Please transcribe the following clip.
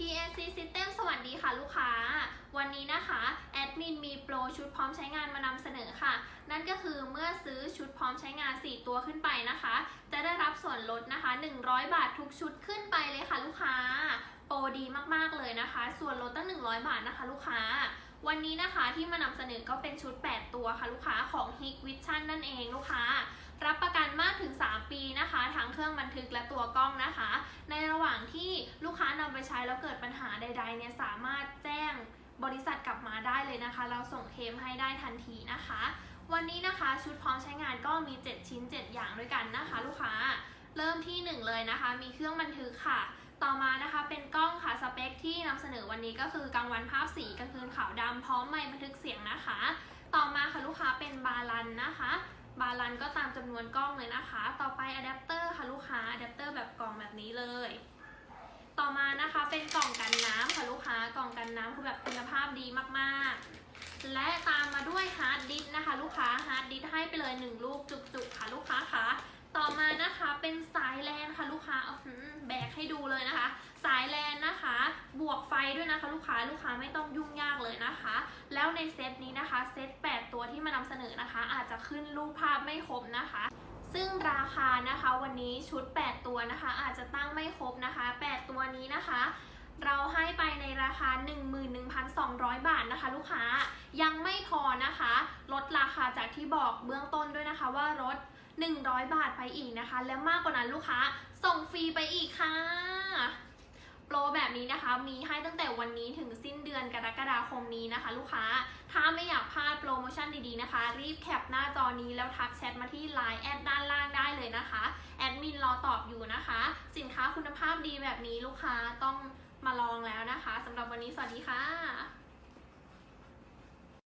PAC System สวัสดีค่ะลูกค้า วันนี้นะคะแอดมินมีโปรชุดพร้อมใช้งานมานำเสนอค่ะ นั่นก็คือเมื่อซื้อชุดพร้อมใช้งาน 4 ตัวขึ้นไปนะคะ จะได้รับส่วนลดนะคะ 100 บาททุกชุดขึ้นไปเลยค่ะลูกค้า โปรดีมากๆเลยนะคะ ส่วนลดตั้ง 100 บาทนะคะ ลูกค้า วันนี้นะคะที่มานำเสนอก็เป็นชุด 8 ตัวค่ะลูกค้าของ Hik Vision นั่นเองลูกค้า รับประกันมากถึง 3 ปีนะคะ ทั้งเครื่องบันทึกและตัวกล้องนะคะ ในระหว่างที่ลูกค้านำไปใช้แล้วเกิดปัญหาใด ๆ เนี่ยสามารถแจ้งบริษัทกลับมาได้เลยนะคะ เราส่งเคมให้ได้ทันทีนะคะ วันนี้นะคะชุดพร้อมใช้งานก็มี 7 ชิ้น 7 อย่างด้วยกันนะคะ ลูกค้า เริ่มที่ 1 เลยนะคะ มีเครื่องบันทึกค่ะ ต่อมานะคะเป็นกล้องค่ะสเปคที่นำเสนอวันนี้ก็คือกลางวันภาพสีกลางคืนขาวดำพร้อมไมค์บันทึกเสียงนะคะ ต่อมาค่ะลูกค้าเป็นบาลันนะคะ บาลันก็ตามจำนวนกล้องเลยนะคะ ต่อไปอะแดปเตอร์ค่ะลูกค้าอะแดปเตอร์แบบกล่องแบบนี้เลย ต่อมานะคะเป็นกล่องกันน้ำค่ะลูกค้ากล่องกันน้ำคือแบบคุณภาพดีมากๆ และตามมาด้วยฮาร์ดดิสก์นะคะ ลูกค้าฮาร์ดดิสก์ให้ไปเลยหนึ่งลูกจุกๆค่ะลูกค้าคะต่อมานะคะเป็นสายแลนค่ะลูกค้าเอาหืมแบกให้ดูเลย นะคะ สายแลนนะคะ บวกไฟด้วยนะคะ ลูกค้าลูกค้าไม่ต้องยุ่งยากเลยนะคะ แล้วในเซตนี้นะคะเซต8 ตัวที่มานำเสนอนะคะ อาจจะขึ้นรูปภาพไม่ครบนะคะซึ่งราคานะคะวันนี้ชุด 8 ตัวนะคะ อาจจะตั้งไม่ครบนะคะ 8 ตัวนี้นะคะ เราให้ไปในราคา 11,200 บาทนะคะ ลูกค้ายังไม่พอนะคะ ลดราคาจากที่บอกเบื้องต้นด้วยนะคะ ว่าลด100 บาทไปอีกนะคะ และมากกว่านั้นลูกค้า ฟรีไปอีกค่ะ โปรแบบนี้นะคะ มีให้ตั้งแต่วันนี้ถึงสิ้นเดือนกรกฎาคมนี้นะคะ ลูกค้า ถ้าไม่อยากพลาดโปรโมชั่นดีๆนะคะ รีบแคปหน้าจอนี้แล้วทักแชทมาที่ Line แอดด้านล่างได้เลยนะคะ แอดมินรอตอบอยู่นะคะ สินค้าคุณภาพดีแบบนี้ลูกค้าต้องมาลองแล้วนะคะสำหรับวันนี้สวัสดีค่ะ